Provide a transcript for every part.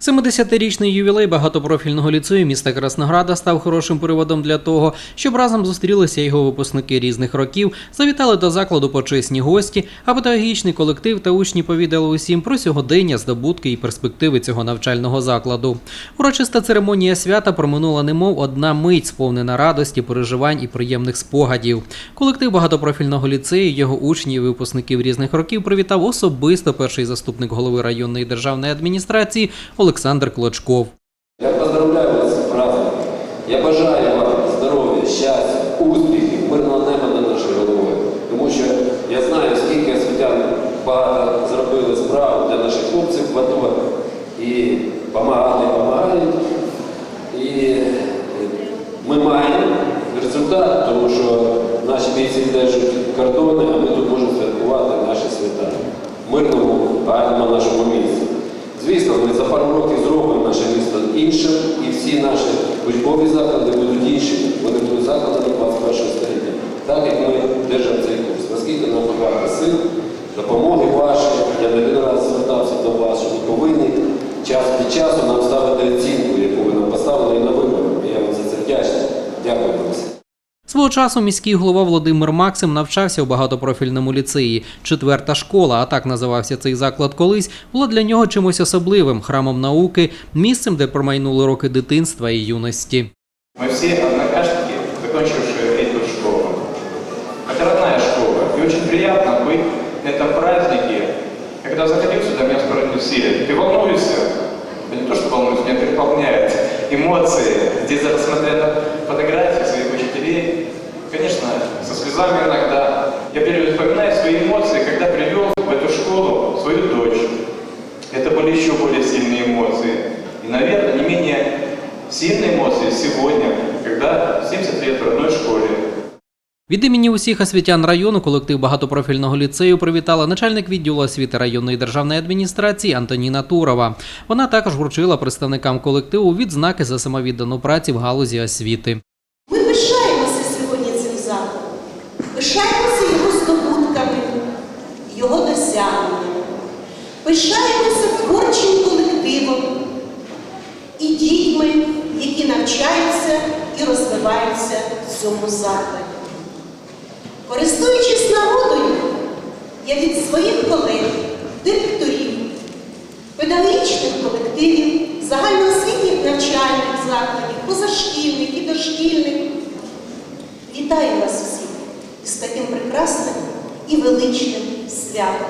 70-річний ювілей багатопрофільного ліцею міста Краснограда став хорошим приводом для того, щоб разом зустрілися його випускники різних років, завітали до закладу почесні гості, а педагогічний колектив та учні повідали усім про сьогодення, здобутки і перспективи цього навчального закладу. Урочиста церемонія свята проминула немов одна мить, сповнена радості, переживань і приємних спогадів. Колектив багатопрофільного ліцею, його учні і випускників різних років привітав особисто перший заступник голови районної державної адміністрації Олександр Клочков. Я поздравляю вас з праздником. Я бажаю іншим, і всі наші учбові заклади будуть іншими. Вони будуть закладами 21 століття. Так як ми держимо цей курс. Наскільки нам багато сил, допомоги вашої, я не один раз звертався до вас, що ви повинні час від часу нам ставити оцінку, яку ви нам поставили і на виборах. І я вам за це вдячний. Дякую вам всім. Свого часу міський голова Володимир Максим навчався у багатопрофільному ліцеї. Четверта школа, а так називався цей заклад колись, була для нього чимось особливим храмом науки, місцем, де промайнули роки дитинства і юності. Мы все однокашники, закончившие эту школу. Это родная школа, и очень приятно быть на этом празднике. Когда заходил сюда, меня спрашивали все, ты волнуешься? Да не то, что волнуюсь, меня переполняют эмоции. Здесь, посмотря на фотографии своих учителей, конечно, со слезами иногда. Я вспоминаю свои эмоции, когда привел в эту школу свою дочь. Это были еще более сильные эмоции. И, наверное, не менее сильные эмоции сегодня, когда 70 лет в родной школе. Від імені усіх освітян району колектив багатопрофільного ліцею привітала начальник відділу освіти районної державної адміністрації Антоніна Турова. Вона також вручила представникам колективу відзнаки за самовіддану працю в галузі освіти. Його досягненнями, пишаємося творчим колективом і дітьми, які навчаються і розвиваються в цьому закладі. Користуючись нагодою, я від своїх колег, директорів, педагогічних колективів, загальноосвітніх навчальних закладів, позашкільних і дошкільних. Вітаю вас всіх з таким прекрасним і величним святом.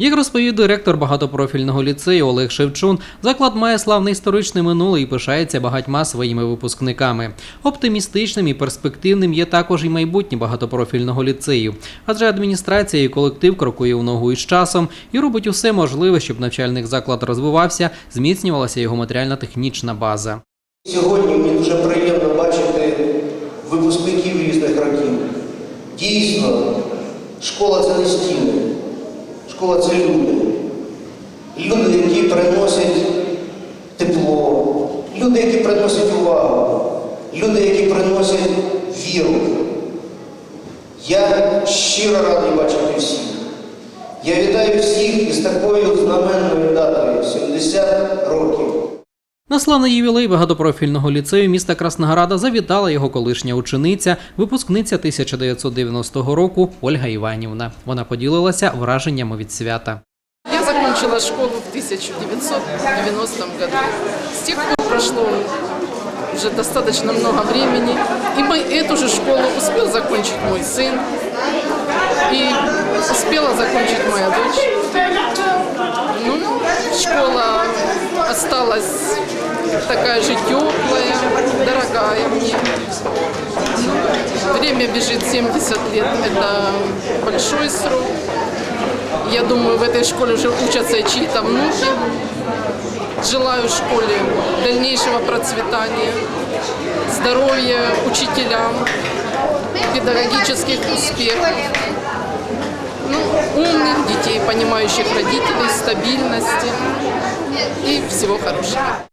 Як розповів директор багатопрофільного ліцею Олег Шевчун, заклад має славне історичне минуле і пишається багатьма своїми випускниками. Оптимістичним і перспективним є також і майбутнє багатопрофільного ліцею, адже адміністрація і колектив крокує в ногу із часом і робить усе можливе, щоб навчальний заклад розвивався, зміцнювалася його матеріально-технічна база. Сьогодні мені дуже приємно бачити випускників різних років. Дійсно, школа це не стіни, школа це люди. Люди, які приносять тепло, люди, які приносять увагу, люди, які приносять віру. Я щиро радий бачити всіх. Я вітаю всіх із такою знаменною датою 70 років. На славний ювілей багатопрофільного ліцею міста Краснограда завітала його колишня учениця, випускниця 1990 року Ольга Іванівна. Вона поділилася враженнями від свята. Я закончила школу в 1990 году. С тех пор прошло уже достаточно много времени. И мы эту же школу успел закончить мой сын. И успела закончить моя дочь. Осталась такая же теплая, дорогая мне. Время бежит 70 лет, это большой срок. Я думаю, в этой школе уже учатся чьи-то внуки. Желаю школе дальнейшего процветания, здоровья учителям, педагогических успехов, ну, умных детей, понимающих родителей, стабильности и всего хорошего.